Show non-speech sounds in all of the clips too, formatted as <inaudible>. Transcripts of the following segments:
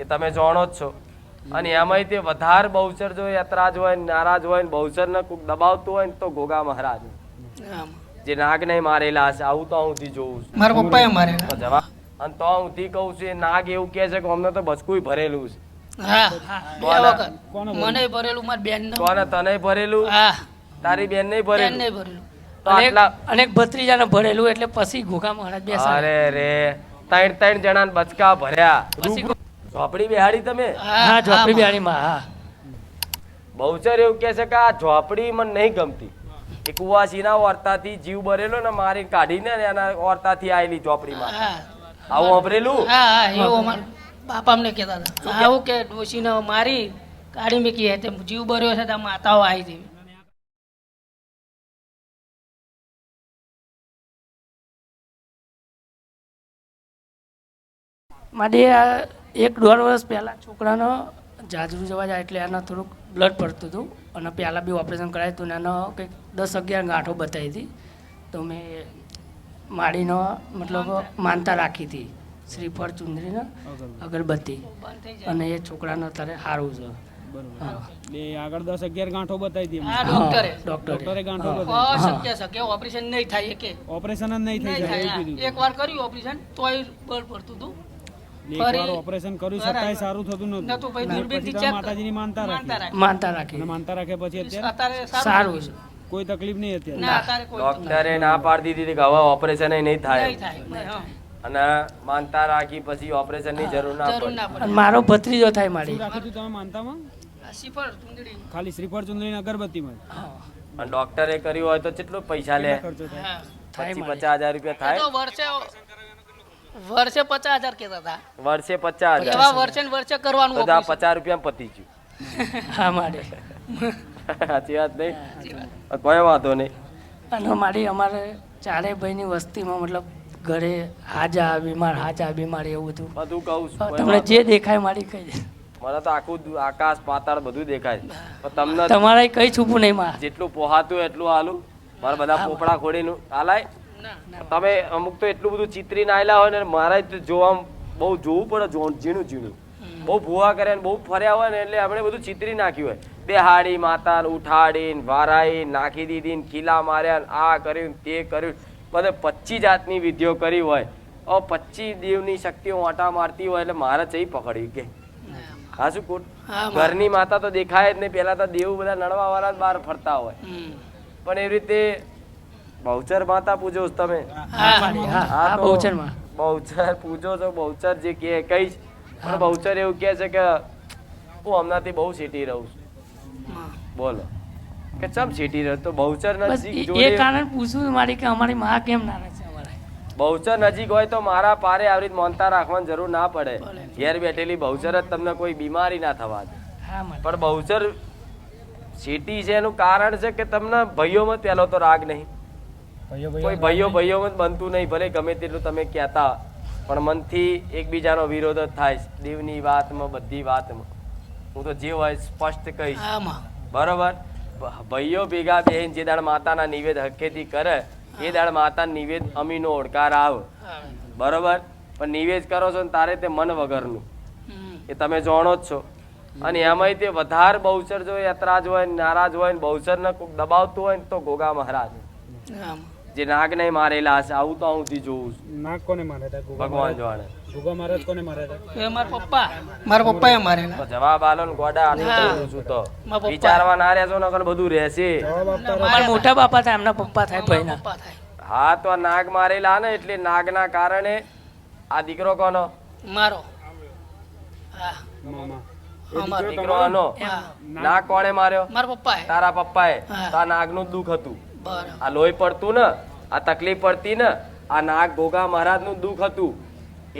એ તમે જાણો જ છો. અને એમાંય તે વધારે બહુચર જો યાત્રાજ હોય નારાજ હોય ને બહુચર ને કોઈક દબાવતું હોય ને તો ગોગા મહારાજ. જે નાગને મારેલા હશે આવું તો હું જોઉં છું. મારા પપ્પાએ મારેલા. જવાબ અને તો હું થી કહું છું એ નાગ એવું કહે છે કે અમને તો બચકું ભરેલું છે. મને ભરેલું મારી બેન કોને? તને ભરેલું? તારી બેન નહીં ભરેલું. અનેક ભત્રીજાને ભરેલું એટલે પછી ઘોઘા મહારાજ બેસાડે. અરે રે. ત્રણ ત્રણ જણા બચકા ભર્યા. ઝોપડી બેહાડી તમે? હા ઝોપડી બિહારીમાં હા. બહુચર એવું કહે છે કે આ ઝોપડી મને નહીં ગમતી. એ કુવાસીના ઓરતાથી જીવ ભરેલો ને મારી કાઢીને ને એના ઓરતાથી આવેલી ઝોપડીમાં. હા. આવું વાપરેલું હા હા એવું બાપા અમને કહેતા હતા. આવું કે? ડોશીને મારી કાઢી મૂકી તે જીવ ભર્યો છે ત્યાં માતાઓ આવી હતી. માટે આ એક દોઢ વર્ષ પહેલાં છોકરાનો જાજરૂ જવા જાય એટલે એના થોડુંક બ્લડ પડતું હતું. અને પહેલાં બી ઓપરેશન કરાયું હતું ને એનો કંઈક દસ અગિયાર ગાંઠો બતાવી હતી. તો મેં માડીનો મતલબ માનતા રાખી હતી શ્રીફળ ચુંદરીને અગરબત્તી. અને એ છોકરાનો અત્યારે સારું છે. બે આગળ દસ અગિયાર ગાંઠો બતાવી હા ડોક્ટરે. ડોક્ટરે. ગાંઠો અશક્ય છે. કે ઓપરેશન નહીં થાય એકે. ઓપરેશન જ નહીં નહીં થાય એવું એક વાર કર્યું ઓપરેશન તોય બળ પડતું હતું. ઓપરેશન કર્યું છતાંય સારું થતું નતું નતું પછી અને દૂરબીનથી પછી check તો માતાજીની માનતા માનતા રાખી. રાખી માનતા રાખી. માનતા રાખ્યા પછી અત્યારે અત્યારે સારું સારું છે. કોઈ તકલીફ નહીં અત્યારે. ડોક્ટરે ના પાડી દીધી કે હવે ઓપરેશન નહીં થાય. નહીં થાય નહીં, હા. અને માનતા રાખી પછી ઓપરેશનની જરૂર ના પડે. મારો ભત્રીજો થાય મારી. તમે માનતામાં? ખાલી શ્રીફળ ચુંદડી અગરબત્તીમાં? અને ડોક્ટરે કર્યું હોય તો કેટલો પૈસા લે? ખર્ચો થાય? હા. પચીસ પચાસ હજાર રૂપિયા થાય? તો વર્ષે પચાસ હજાર કેતા હતા. વર્ષે પચાસ એવા વર્ષે ને વર્ષે કરવાનું આ પચાસ રૂપિયા પતી ગયું. <laughs> હા મારે. સાચી વાત નહીં? કોઈ વાંધો નહીં. અને મારી અમારે ચારે ભાઈની વસ્તીમાં મતલબ ઘરે હાજા બીમાર હાજા બીમાર એવું બધું. બધું કહું છું તમને જે દેખાય મારી કહી મને તો આખું આકાશ પાતાળ બધું દેખાય. પણ તમને તમારે કઈ છૂપું નહીં માં. જેટલું પોહાતું એટલું હાલું. મારા બધા પોપડા ખોડીનું હાલાય. તમે અમુક તો એટલું બધું ચિત્રીને આવેલા હોય ને મારા જોવા બહુ જોવું પડે ઝીણું ઝીણું. બહુ ભૂવા કરે ને બહુ ફર્યા હોય ને એટલે આપણે બધું ચિત્રી નાખ્યું હોય. બેહાડી માતા ઉઠાડીને વારાઈ નાખી દીધી ખીલા માર્યા આ કર્યું તે કર્યું બધે પચીસ જાતની વિધિઓ કરી હોય. ઓ પચીસ દેવની શક્તિઓ વાંટા મારતી હોય એટલે મારે ચઈ પકડ્યું કે? હા શું કોટ ઘરની માતા તો દેખાય જ નહીં. પેલા તો દેવ બધા નડવા વાળા જ બહાર ફરતા હોય. પણ એવી રીતે બહુચર માતા પૂજો છો તમે? હા બહુચર પૂજો છો બહુચર જે કે કઈ પણ બહુચર એવું કહે છે કે હું હમણાંથી બહુ સીટી રહું છું. બોલો. કે ચમ સીટી રહ્યો તો બહુચર નજીક જોડે એ કારણ પૂછું મારી કે અમારી માં કેમ છે અમારે. બહુચર નજીક હોય તો મારા પારે આવી રીતે મોનતા રાખવાની જરૂર ના પડે. ઘેર બેઠેલી બહુચર જ તમને કોઈ બીમારી ના થવા દે. પણ બહુચર સિટી છે એનું કારણ છે કે તમને ભાઈઓમાં પહેલો તો રાગ નહીં. કોઈ ભાઈઓ ભાઈઓ જ બનતું નહીં ભલે ગમે તેટલું તમે કહેતા પણ મનથી એકબીજાનો વિરોધ જ થાય. દેવની વાતમાં બધી વાતમાં. હું તો જે હોય સ્પષ્ટ કહીશ. બરોબર? ભાઈઓ ભેગા બેહીને જે દાડ માતાના નિવેદ હકેથી કરે એ દાડ માતા નિવેદ અમીનો ઓડકાર આવ. બરોબર? પણ નિવેદ કરો છો ને તારે તે મન વગરનું. એ તમે જાણો જ છો. અને એમાંય તે વધારે બહુચર જો યાત્રાજ હોય ને નારાજ હોય ને બહુચર ને કોઈક દબાવતું હોય ને તો ગોગા મહારાજ. આમાં. જે નાગને મારેલા હશે આવું તો હું જોઉં છું. નાગ કોને માર્યા હતા ભગવાન જાણે ગુગા મહારાજ કોને માર્યા હતા એ મારા પપ્પા. મારા પપ્પાએ મારેલા તો જવાબ આલો ને ગોડા હા. છું તો. વિચારવા ના રહેશો ને બધું રહેશે. મારા મોટા બાપા થાય એમના પપ્પા થાય ભાઈના. પપ્પા હા તો નાગ મારેલા ને એટલે નાગના કારણે આ દીકરો કોનો? મારો. હા. મામા. દીકરો આનો? નાગ કોણે માર્યો? મારા પપ્પાએ. તારા પપ્પાએ. એ તો આ નાગનું દુઃખ હતું. આ લોહી પડતું ને આ તકલીફ પડતી ને, આ નાગ ગોગા મહારાજનું દુઃખ હતું.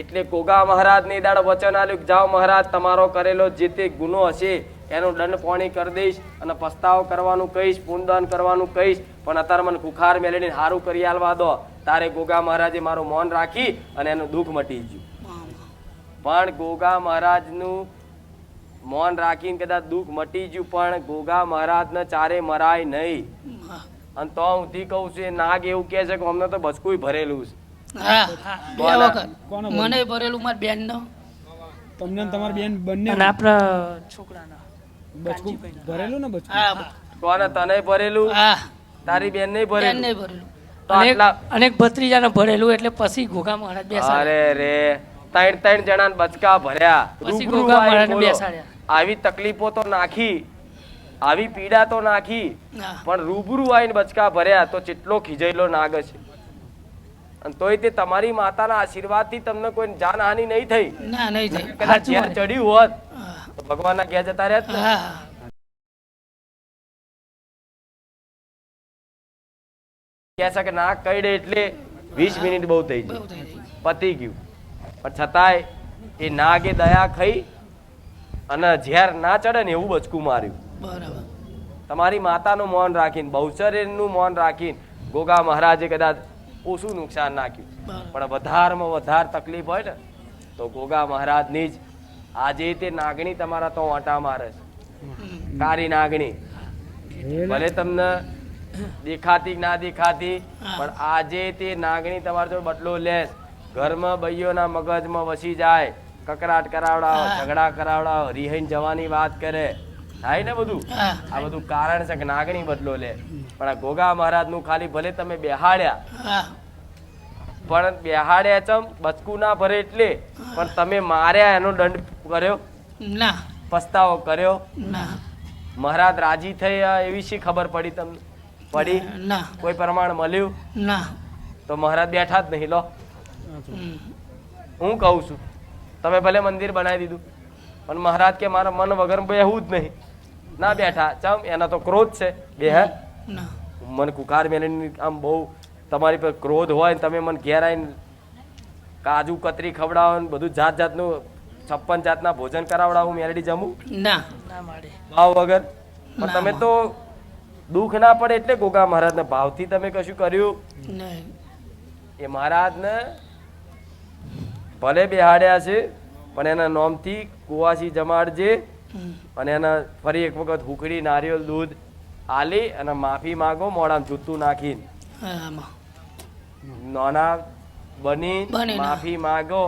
એટલે ગોગા મહારાજને દાડ વચન આલ્યું જાઓ મહારાજ, તમારો કરેલો જે તે ગુનો હશે, એનો દંડ પોણી કરી દઈશ અને પસ્તાવો કરવાનું કહીશ, પૂનદાન કરવાનું કહીશ, પણ અત્યારે મને ખુખાર મેળવીને સારું કરી આલવા દો. તારે ગોગા મહારાજે મારું મૌન રાખી અને એનું દુઃખ મટી ગયું. પણ ગોગા મહારાજનું મૌન રાખીને કદાચ દુઃખ મટી ગયું, પણ ગોગા મહારાજને ચારે મરાય નહીં. અને તો હું કહું છું એ નાગ એવું કહે છે કે અમને તો બચકું ભરેલું છે. મને ભરેલું મારી બેન નો તમને તમારી બેન બંને અને આપણા છોકરાના. બચકું ભરેલું ને બચકું? કોને? તને ભરેલું? હા. તારી બેન નહીં ભરેલું. નહીં ભરેલું અનેક ભત્રીજાને ભરેલું એટલે પછી ઘોઘા મહારાજ બેસાડ્યા અરે રે. ત્રણ ત્રણ જણા બચકા ભર્યા. પછી ઘોઘા મહારાજ બેસાડ્યા. આવી તકલીફો તો નાખી. આવી પીડા તો નાખી પણ રૂબરૂ આવીને બચકા ભર્યા તો ચેટલો ખીજેલો નાગ છે. અને તોય તે તમારી માતાના આશીર્વાદથી તમને કોઈ જાનહાનિ નહીં થઈ. ના નહીં થઈ. કદાચ જ્યાં ચડ્યું હોત તો ભગવાનના ઘેર જતા ને. હા. કહે છે કે નાગ દે એટલે વીસ મિનિટ બહુ થઈ ગઈ થઈ ગઈ પતી ગયું. પણ છતાંય એ નાગે દયા ખાઈ અને ઝેર ના ચડે ને એવું બચકું માર્યું. બરાબર. તમારી માતાનું મૌન રાખીને બહુચર્યનું મૌન રાખીને ગોગા મહારાજે કદાચ ઓછું નુકસાન નાખ્યું. પણ વધારમાં વધારે તકલીફ હોય ને તો ગોગા મહારાજની જ આજે તે નાગણી તમારા તો વાંટા મારે છે. કારી નાગણી. ભલે તમને દેખાતી ના દેખાતી પણ આજે તે નાગણી તમારો જો બદલો લે ઘરમાં બૈયોના મગજમાં વસી જાય કકરાટ કરાવડાવો. ઝઘડા કરાવડાવો રિહાઈને જવાની વાત કરે. થાય ને બધું? આ બધું કારણ છે કે નાગણી બદલો લે. પણ આ ગોગા મહારાજનું ખાલી ભલે તમે બેહાડ્યા પણ બેહાડ્યા ચમ બચકું ના ભરે એટલે. પણ તમે માર્યા એનો દંડ કર્યો? ના. પસ્તાવો કર્યો? ના. મહારાજ રાજી થઈ એવી શી ખબર પડી તમને? પડી? ના. કોઈ પ્રમાણ મળ્યું? ના. તો મહારાજ બેઠા જ નહીં લો. હું કહું છું તમે ભલે મંદિર બનાવી દીધું પણ મહારાજ કે મારા મન વગર બેહવું જ નહીં. ના બેઠા. ચમ એના તો ક્રોધ છે. બે હે? ના. મને કુકાર મેલની આમ બહુ તમારી પર ક્રોધ હોય ને તમે મને ઘેર આવીને કાજુ કતરી ખવડાવો ને બધું જાત જાતનું છપ્પન જાતના ભોજન કરાવડાવું મેલડી જમું? ના. ના માડે ભાવ વગર? પણ તમે તો દુઃખ ના પડે એટલે ગોગા મહારાજને ભાવથી તમે કશું કર્યું? એ મહારાજને ભલે બેહાડ્યા છે પણ એના નોમથી કુવાસી જમાડજે. અને એને ફરી એક વખત હુકડી નારિયેળ દૂધ આલી અને માફી માગો મોડામાં જૂતું નાખીને. નાના બની માફી માગો.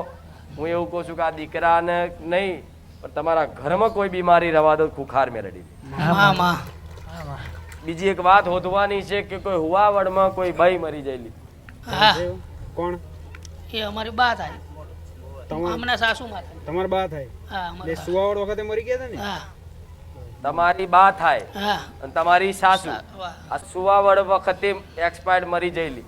હું એવું કહું છું કે આ દીકરાને નહીં પણ તમારા ઘરમાં કોઈ બીમારી રવા દો ખુખાર મેળડી બીજી એક વાત હોદવાની છે કે કોઈ હુવાવડમાં કોઈ ભાઈ મરી જયેલી કોણ? એ અમારી બા થાય. હમણાં સાસુ માં થાય. તમાર બા થાય? બા. સુવાવડ વખતે મરી ગયા હતા ને? તમારી બા થાય અને તમારી સાસુ. આ સુવાવડ વખતે એક્સપાયર્ડ મરી જયેલી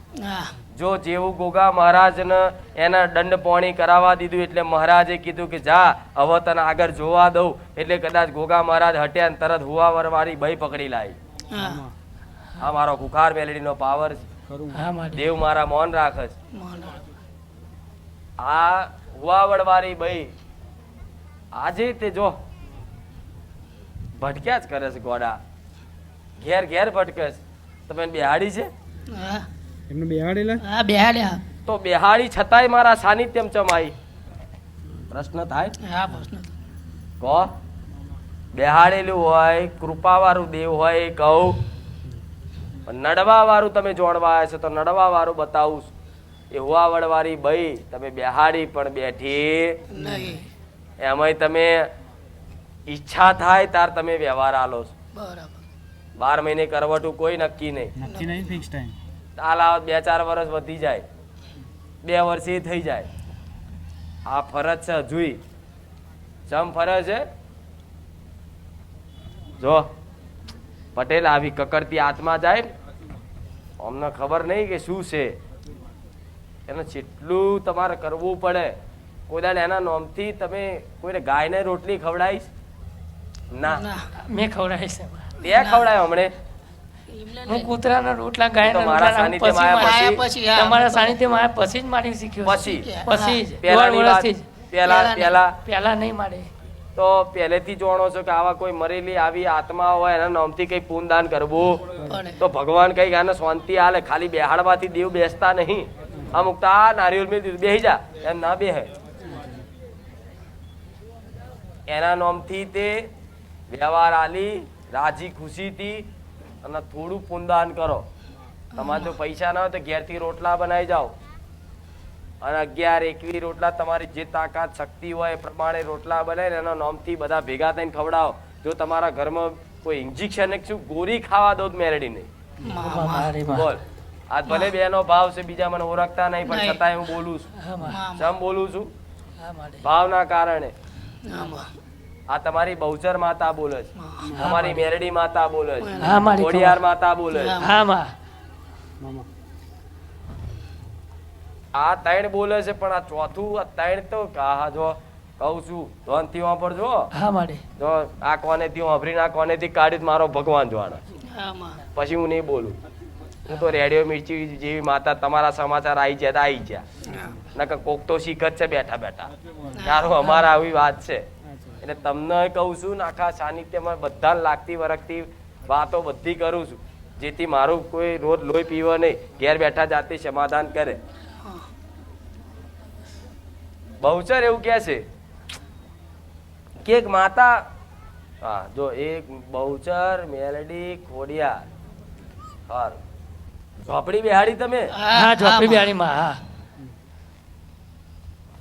જો જેવું ગોગા મહારાજને એના દંડ પોણી કરાવવા દીધું એટલે મહારાજે કીધું કે જા હવે તને આગળ જોવા દઉં. એટલે કદાચ ગોગા મહારાજ હટ્યા ને તરત હુવાવર વાળી ભય પકડી લાવી આ મારો ખુખાર મેલેડીનો પાવર છે. દેવ મારા મૌન રાખે છે. આ હુવાવડ વાળી ભય આજે તે જો ભટક્યા જ કરે છે ગોડા. ઘેર ઘેર ભટકે છે. તમે બેહાડી છે? હા. એમને બેહાડેલા? હા બેહાડ્યા. તો બેહાડી છતાંય મારા સાનિધ્યમ ચમાઈ. પ્રશ્ન થાય? હા પ્રશ્ન કહો બેહાડેલું હોય કૃપાવાળું દેવ હોય કહું. પણ નડવા વાળું તમે જોડવા આવ્યા છો તો નડવા વાળું બતાવું એ હોવાવડવાળી બઈ તમે બેહાડી પણ બેઠી નહીં. એમાંય તમે ઈચ્છા થાય તાર તમે વ્યવહાર આલો છો. બરાબર. બાર મહિને કરવટું કોઈ નક્કી નહીં. નક્કી નહીં ફિક્સ ટાઈમ તાલ આવે બે ચાર વર્ષ વધી જાય. બે વર્ષે એ થઈ જાય. આ ફરજ છે હજુય. ચમ ફરજ છે? જો પટેલ આવી કકડતી આત્મા જાય અમને ખબર નહીં કે શું છે. એને જેટલું તમારે કરવું પડે કોઈ દાડે એના નોમથી તમે કોઈને ગાયને રોટલી ખવડાવીશ? ના. મેં ખવડાવીશ તે ખવડાવ્યો હમણે. હું નહીં. કૂતરાના રોટલા ગાયના તો મારા રોટલા સાનિધ્યમાં પછી તમારા સાનિધ્યમાં આયા પછી જ મારી શીખ્યો પછી. પછી જ. વર્ષથી જ. પહેલા પહેલા. પહેલા નહીં મારે. તો પહેલેથી જાણો છો કે આવા કોઈ મરેલી આવી આત્મા હોય એના નામથી કઈ પૂનદાન કરવું? તો ભગવાન કઈ આને શાંતિ હાલે ખાલી બેહાડવાથી દેવ બેસતા નહીં. અમુક તો આ નારિયેળ મેં બેહી જા. એમ ના બેહે. એના નામથી તે વ્યવહાર આલી રાજી ખુશીથી અને થોડું પૂનદાન કરો. તમારે જો પૈસા ના હોય તો ઘેરથી રોટલા બનાવી જાઓ. અને અગિયાર એકવી રોટલા તમારી જે તાકાત શક્તિ હોય એ પ્રમાણે રોટલા બનાવીને એના નામથી બધા ભેગા થઈને ખવડાવો. જો તમારા ઘરમાં કોઈ ઇન્જેક્શન શું ગોળી ખાવા દો મેરડી નહીં. બોલ. આ ભલે બેનો ભાવ છે બીજા મને ઓળખતા નહીં પણ. છતાંય હું બોલું છું. સમ બોલું છું? ભાવના કારણે. આ તમારી બહુચર માતા બોલે છે. અમારી મેરડી માતા બોલે છે. હા ખોડિયાર માતા બોલે છે. હા. માં. આ ત્રણ બોલે છે પણ આ ચોથું આ ત્રણ તો હા જો કહું છું. ધોનથી વાપરજો હા માડે જો આ કોનેથી વાપરીને આ કોનેથી કાઢ્યું તો મારો ભગવાન જોવાના પછી હું નહીં બોલું. હું તો રેડિયો મિર્ચી જેવી માતા તમારા સમાચાર આવી જાય તો આવી ગયા નકર કોક તો શીખ જ છે બેઠા બેઠા. તારું અમારા આવી વાત છે. એટલે તમને કહું છું ને આખા સાનિધ્યમાં બધા લાગતી વરખતી વાતો બધી કરું છું. જેથી મારું કોઈ રોજ લોહી પીવો નહીં ઘેર બેઠા જાતે સમાધાન કરે. બહુચર એવું કહે છે કે એક માતા હા જો એક બહુચર મેલડી ખોડિયા હાર. ઝોપડી બિહાડી તમે? હા ઝોપડી બિહારી માં હા.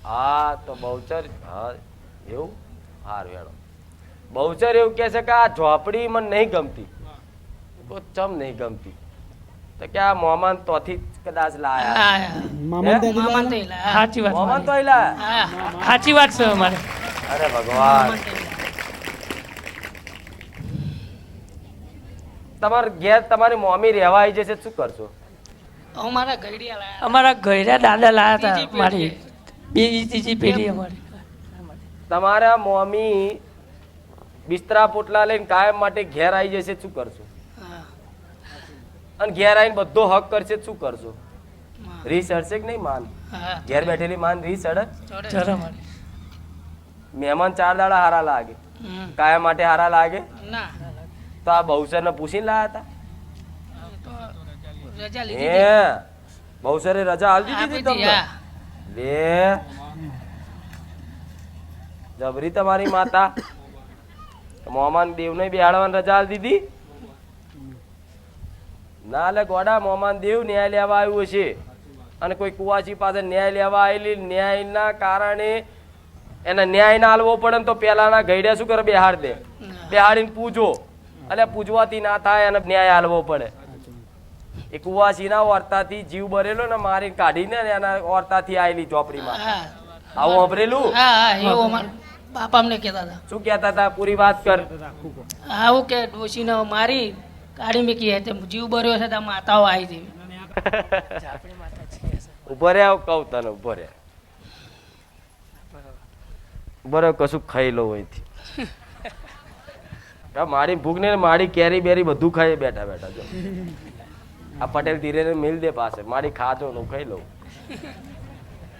હા તો બહુચર હા એવું? સારું હેડો બહુચર એવું કે છે કે આ ઝોપડી મને નહીં ગમતી. તો ચમ નહીં ગમતી? તો કે આ મોમાન તોથી કદાચ લાયા. મામા? મામા તે સાચી વાત. મોમાન તો લાયા? સાચી વાત છે અમારે. અરે ભગવાન. મામા. તમારે ઘેર તમારી મમ્મી રહેવા આવી જશે શું કરશો? અમારા મારા ઘડિયા લાયા. અમારા ઘરે દાદા લાયા હતા મારી. બીજી ત્રીજી પેઢી અમારી. તમારા મમ્મી બિસ્તરા પોટલા લઈને કાયમ માટે ઘેર આવી જશે શું કરશો? અને ઘેર આવીને બધો હક કરશે શું કરશો. રીસ અડશે કે નહીં માન? ઘેર બેઠેલી માન રીસ અડે મહેમાન ચાર દાડા હારા લાગે. કાયમ માટે હારા લાગે? તો આ બહુસરને પૂછીને લાયા હતા હે. બહુસરે રજા હાલતી દીધી તમને? લે. જબરી તમારી માતા. મોમાન દેવને બેહાડવાની રજા દીધી. ના લે ગોડા મોમાન દેવ ન્યાય લેવા આવ્યું હશે અને કોઈ કુવાસી પાસે ન્યાય લેવા આવેલી ન્યાયના કારણે એને ન્યાય ના આલવો પડે તો પેલાના ઘડ્યા શું કરે? બેહાડ દે. બેહાડીને પૂજો. એટલે પૂજવાથી ના થાય અને ન્યાય આલવો પડે. એ કુવાસીના ઓરતાથી જીવ બરેલો ને મારી કાઢીને એના ઓરતાથી આવેલી ચોપડીમાં. આવું વાપરેલું અમારા બાપા અમને કહેતા હતા. શું કહેતા હતા? પૂરી વાત કર. આવું કે ડોશીને મારી કાઢી મૂકી હતી. જીવ બર્યો છે ત્યાં માતાઓ આવી હતી. ઊભો રહ્યા કહું તને ઊભો રહ્યા બરો કશું ખાઈ લો અહીંથી. આ મારી ભૂખ ને મારી કેરી બેરી બધું ખાઈ બેઠા બેઠા જો. આ પટેલ ધીરે મિલ દે પાસે. મારી ખાજો હું ખાઈ લઉં.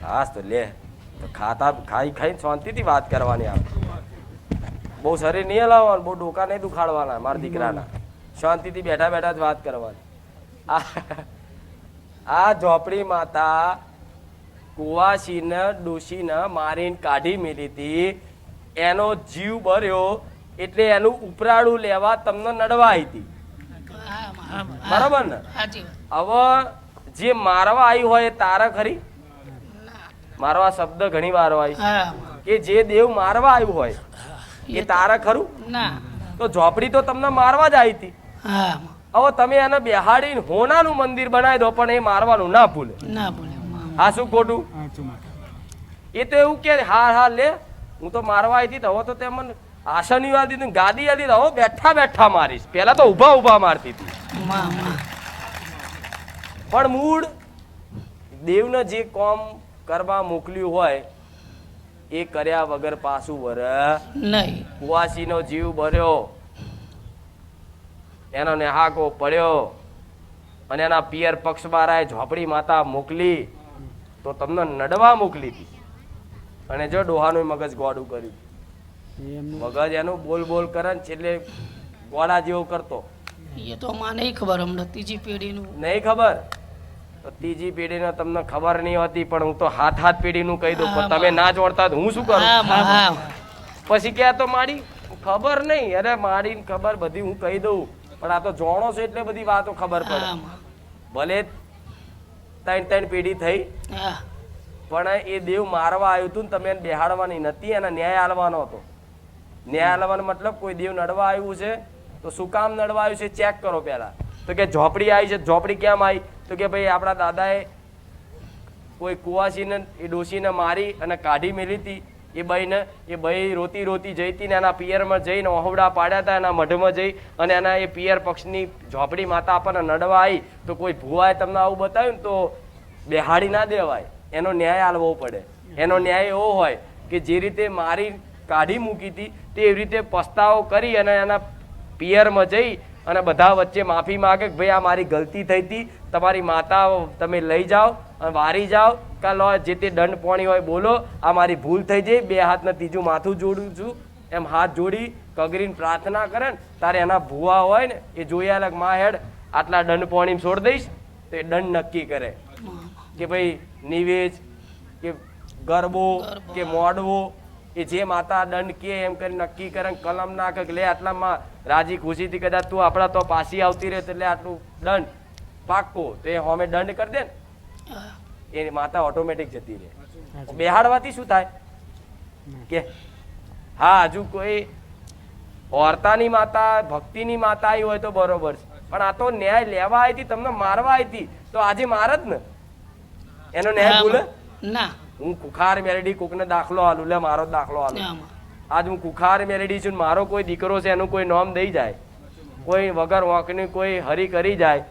હાસ તો લે. ખાતા ખાઈ ખાઈને શાંતિથી વાત કરવાની આપ બહુ શરીર નહીં હલાવવાનું બહુ ડોકા નહીં દુખાડવાના મારા દીકરાના. શાંતિથી બેઠા બેઠા જ વાત કરવાની. આ આ ઝોપડી માતા કુવાસીને ડોશીને મારીને કાઢી મેલી હતી. એનો જીવ ભર્યો એટલે એનું ઉપરાડું લેવા તમને નડવા આવી હતી બરાબર ને? હવે જે મારવા આવી હોય એ તારા ખરી મારવા શબ્દ ઘણી વાર હોય કે જે દેવ મારવા આવ્યું હોય એ તારા ખરું? ના. તો ઝોપડી તો તમને મારવા જ આવી હતી. હવે તમે એને બેહાડીને હોનાનું મંદિર બનાવી દો પણ એ મારવાનું ના ભૂલે. ના ભૂલે. હા શું ખોટું? એ તો એવું કે હા હા લે. હું તો મારવા આવી હતી હવે તો તે મને આસની વાળી દીધી ગાદી તો હવે બેઠા બેઠા મારીશ. પેલા તો ઊભા ઊભા મારતી હતી. પણ મૂળ દેવને જે કોમ કરવા મોકલ્યું હોય એ કર્યા વગર પાછું વર. નહીં. કુવાસીનો જીવ ભર્યો એનો નેહાકો પડ્યો. અને એના પિયર પક્ષબારાએ ઝોપડી માતા મોકલી તો તમને નડવા મોકલી હતી. અને જો ડોહાનું મગજ ગોડું કર્યું. મગજ એનું બોલ બોલ કરે ને છેલ્લે ગોડા જેવો કરતો. એ તો માં નહીં ખબર હમણાં ત્રીજી પેઢીનું. નહીં ખબર? તો ત્રીજી પેઢીને તમને ખબર નહીં હોતી પણ હું તો હાથ હાથ પેઢીનું કહી દઉં. પણ તમે ના જોડતા તો હું શું કરું. પછી ક્યાં તો મારી? ખબર નહીં. અરે મારી ખબર બધી હું કહી દઉં. પણ આ તો જોણો છો એટલે બધી વાતો ખબર પડે. ભલે ત્રણ ત્રણ પેઢી થઈ પણ એ દેવ મારવા આવ્યું હતું ને તમે એને બેહાડવાની નથી એને ન્યાય આલવાનો હતો. ન્યાય આલવાનો મતલબ કોઈ દેવ નડવા આવ્યું છે તો શું કામ નડવા આવ્યું છે? ચેક કરો પહેલા. તો કે ઝોપડી આવી છે, ઝોપડી કેમ આવી? તો કે ભાઈ આપણા દાદાએ કોઈ કુવાસીને, એ ડોશીને મારી અને કાઢી મેલી હતી. એ બહીને, એ બહી રોતી રોતી જઈ હતી ને એના પિયરમાં જઈને ઓહવડા પાડ્યા હતા, એના મઢમાં જઈ અને એના એ પિયર પક્ષની ઝોપડી માતા આપણને નડવા આવી તો કોઈ ભુવાએ તમને આવું બતાવ્યું તો બેહાડી ના દેવાય. એનો ન્યાય આલવો પડે. એનો ન્યાય એવો હોય કે જે રીતે મારી કાઢી મૂકી હતી, તે એવી રીતે પસ્તાવો કરી અને એના પિયરમાં જઈ અને બધા વચ્ચે માફી માગે કે ભાઈ આ મારી ગલતી થઈ હતી, તમારી માતા તમે લઈ જાઓ અને વારી જાઓ. કા લો, જે તે દંડ પોણી હોય બોલો, આ મારી ભૂલ થઈ જઈ બે હાથને ત્રીજું માથું જોડું છું. એમ હાથ જોડી કગરીને પ્રાર્થના કરે ને, તારે એના ભૂવા હોય ને, એ જોઈ અલગ મા હેડ, આટલા દંડ પોણી છોડ દઈશ, તો એ દંડ નક્કી કરે. કે ભાઈ નિવેજ કે ગરબો, કે મોડવો એ જે માતા દંડ કે એમ કરી નક્કી કરે કલમ ના કે લે આટલામાં રાજી ખુશીથી કદાચ તું આપણા તો પાછી આવતી રહે એટલે આટલું દંડ. પાક્કો. તો એ હોમે દંડ કરી દે ને. એ માતા ઓટોમેટિક જતી રહે. બેહાડવાથી શું થાય? કે હા હજુ કોઈ ઓરતાની માતા ભક્તિની માતા આવી હોય તો બરોબર છે. પણ આ તો ન્યાય લેવા આવી હતી તમને મારવા આવી હતી. તો આજે માર જ ને. એનો ન્યાય બોલે ભૂલે? ના. હું કુખાર મેલડી કોકને દાખલો આલું લે મારો દાખલો આલું આજ હું કુખાર મેલડી છું મારો કોઈ દીકરો છે એનું કોઈ નામ દઈ જાય. કોઈ વગર વાંકની કોઈ હરી કરી જાય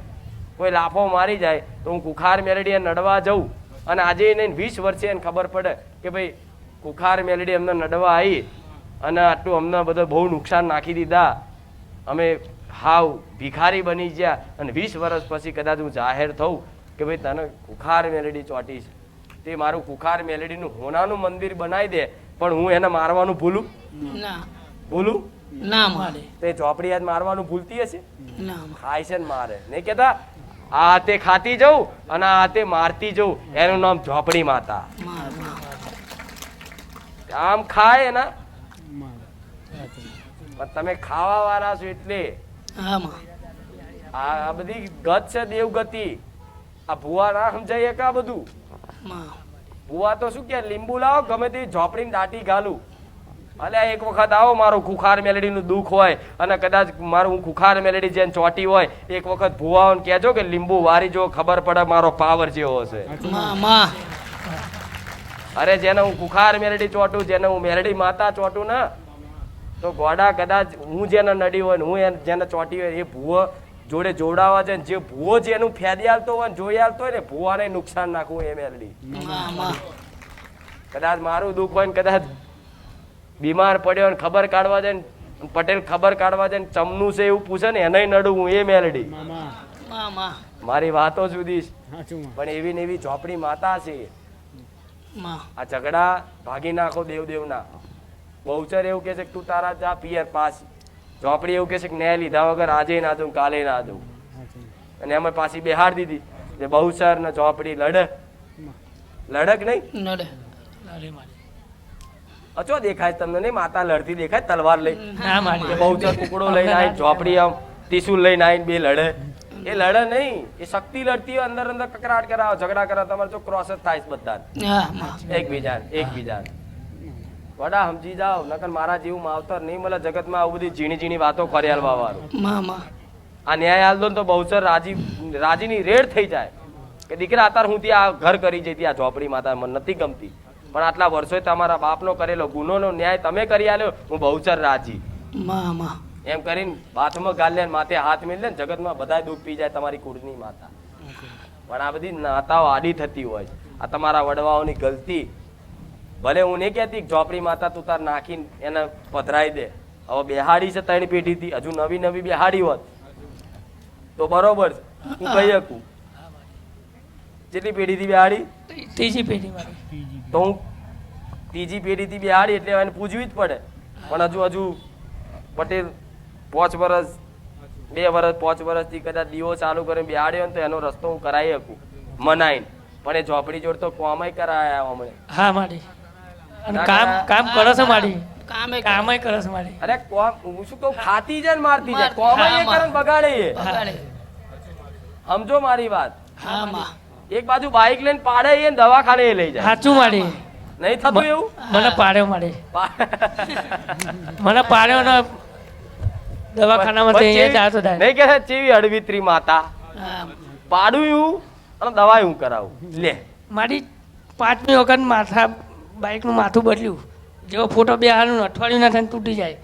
કોઈ લાફો મારી જાય તો હું કુખાર મેલડી નડવા જઉં. અને આજે એને વીસ વર્ષે એને ખબર પડે કે ભાઈ કુખાર મેલેડી અમને નડવા આવી અને આટલું અમને બધું બહુ નુકસાન નાખી દીધા. અમે હાવ ભિખારી બની ગયા અને વીસ વર્ષ પછી કદાચ હું જાહેર થઉં કે ભાઈ તને કુખાર મેલેડી ચોટી છે. તે મારું કુખાર મેલડીનું હોનાનું મંદિર બનાવી દે પણ હું એને મારવાનું ભૂલું? ના. ભૂલું? ના મારે. તે ચોપડી યાદ મારવાનું ભૂલતી હશે? ના ખાય છે ને મારે. નહીં કેતા આ હાથે ખાતી જવું અને આ હાથે મારતી જવું એનું નામ ઝોપડી માતા. આમ ખાય એના? પણ તમે ખાવા વાળા છો એટલે. આ આ બધી ગત છે દેવગતિ. આ ભુવા ના સમજાય કે આ બધું? ભુવા તો શું કે લીંબુ લાવો ગમે તે ઝોપડીને દાટી ઘાલું અલે એક વખત આવો મારું ખુખાર મેલેડીનું દુઃખ હોય અને કદાચ મારું હું ખુખાર મેલેડી જેને ચોટી હોય એક વખત ભુવાઓને કહેજો કે લીંબુ વારી જો ખબર પડે મારો પાવર જેવો હશે. અરે જેને હું કુખાર મેલેડી ચોટું જેને હું મેલેડી માતા ચોટું ને તો ગોડા કદાચ હું જેને નડી હોય હું જેને ચોટી હોય એ ભૂવો જોડે જોડાવા છે જે ભૂવો જેનું ફેદી આલતો હોય જોઈ આલતો હોય ને, ભૂવાને નુકસાન નાખવું એ મેલડી માં માં કદાચ મારું દુઃખ હોય ને કદાચ બીમાર પડ્યો ને ખબર કાઢવા જાય ને, પટેલ ખબર કાઢવા જાય ને, ચમનું છે એવું પૂછે ને એને નડું હું એ મેલડી મારી વાતો જુદી પણ એવી ને એવી ઝોપડી માતા છે. આ ઝઘડા ભાગી નાખો દેવ દેવના બહુચર એવું કે છે તું તારા જા, પિયર પાસ. ઝોપડી એવું કે છે કે ન્યાય લીધા વગર આજે ના દઉં કાલે ના દઉં. અને એમાં પાછી બેહાર દીધી જે બહુચર ને ઝોપડી લડે. લડક નહીં? અચો દેખાય તમને નહીં? માતા લડતી દેખાય તલવાર લઈ. બહુ સર બહુચર કુકડો લઈને આવી ઝોપડી આમ ત્રિશુલ લઈને આવીને બે લડે. એ લડે નહીં. એ શક્તિ લડતી હોય અંદર અંદર કકરાટ કરાવો ઝઘડા કરાવો તમારે જો ક્રોસ જ થાય બધા એકબીજા એકબીજા વડા સમજી જાઓ નકર મારા જેવું માવતર નહીં મળે જગતમાં આવું બધી ઝીણી ઝીણી વાતો કરી હાલવા વાળું માં માં આ ન્યાય હાલ દો ને તો બહુચર રાજી રાજીની રેડ થઈ જાય. કે દીકરા અત્યારે હું ત્યાં ઘર કરી જઈ ત્યાં ઝોપડી માતા મને નથી ગમતી. પણ આટલા વર્ષોએ તમારા બાપનો કરેલો ગુનોનો ન્યાય તમે કરી આલ્યો હું બહુચર રાજી. માં માં એમ કરીને બાથમાં ગાલે ને માથે હાથ મેળ ને જગતમાં બધા દુઃખ પી જાય તમારી કુળની માતા. પણ આ બધી નાતાઓ આડી થતી હોય. આ તમારા વડવાઓની ગલતી ભલે હું નહીં કહેતી ઝોપડી માતા તું તાર નાખીને એને પધરાઈ દે. હવે બેહાડી છે ત્રણ પેઢીથી હજુ નવી નવી બેહાડી હોત. તો બરોબર હું કહી શકું. કેટલી પેઢીથી બેહાડી? ત્રીજી પેઢી તો હું ત્રીજી પેઢીથી બેહાડી એટલે એને પૂજવી જ પડે. પણ હજુ હજુ પટેલ પાંચ વર્ષ બે વર્ષ પાંચ વર્ષથી કદાચ દીવો ચાલુ કરીને બેહાડ્યો ને તો એનો રસ્તો હું કરાવી શકું. મનાઈને. પણ એ ઝોપડી જોડ તો કોમ કરાયા હમણાં. હા મારી. અને કામ કામ કરો છો મારી. કામે કામય કરો. છો મારી. અરે કોમ હું શું કહું? ખાતી જાય મારતી જાય મારતી. એ હા, બગાડે એ. સમજો મારી વાત. હા માં. એક બાજુ બાઇક લઈને પાડે એ દવાખાને એ લઈ જાય. સાચું મારી. નહીં થતું એવું? મને પાડ્યો મારી. <laughs> મને પાડ્યો ને દવાખાનામાં અહીંયા જાતો ચેવી- થાય. નહીં કે ચેવી અડવિતરી માતા. પાડું એવું અને દવા હું કરાવું. લે. મારી પાંચમી વખત માથા બાઇકનું માથું બદલ્યું. જેવો ફોટો બે હાલનું અઠવાડિયું ના થાય તૂટી જાય.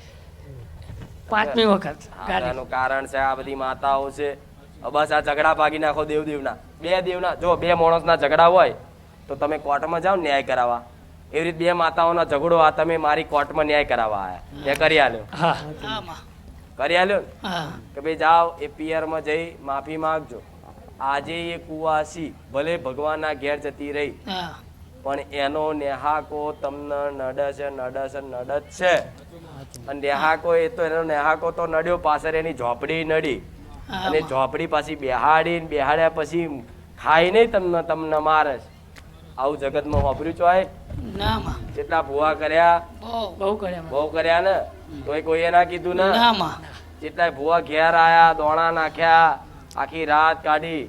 પાંચમી વખત આનું કારણ છે આ બધી માતાઓ છે. બસ આ ઝઘડા ભાગી નાખો દેવ દેવના બે દેવના જો બે માણસના ઝઘડા હોય તો તમે કોર્ટમાં જાઓ ન્યાય કરાવવા. એવી રીતે બે માતાઓનો ઝઘડો આ તમે મારી કોર્ટમાં ન્યાય કરાવવા આવ્યા મેં કરી આલ્યો. કરી આલ્યો કે ભાઈ જાઓ એ પિયરમાં જઈ માફી માંગજો. આજે એ કુવાસી ભલે ભગવાનના ઘેર જતી રહી. પણ એનો નેહાકો તમને નડે છે નડે છે છે. અને નેહાકો એ તો એનો નેહાકો તો નડ્યો પાછળ એની ઝોપડી નડી. અને ઝોપડી પાછી બેહાડી ને બેહાડ્યા પછી ખાઈ નહીં તમને તમને મારે છે. આવું જગતમાં વાપર્યું ના જેટલા ભૂવા કર્યા બહુ કર્યા બહુ કર્યા ને તોય કોઈએ ના કીધું ને. ના જેટલા ભૂવા ઘેર આયા દોણા નાખ્યા આખી રાત કાઢી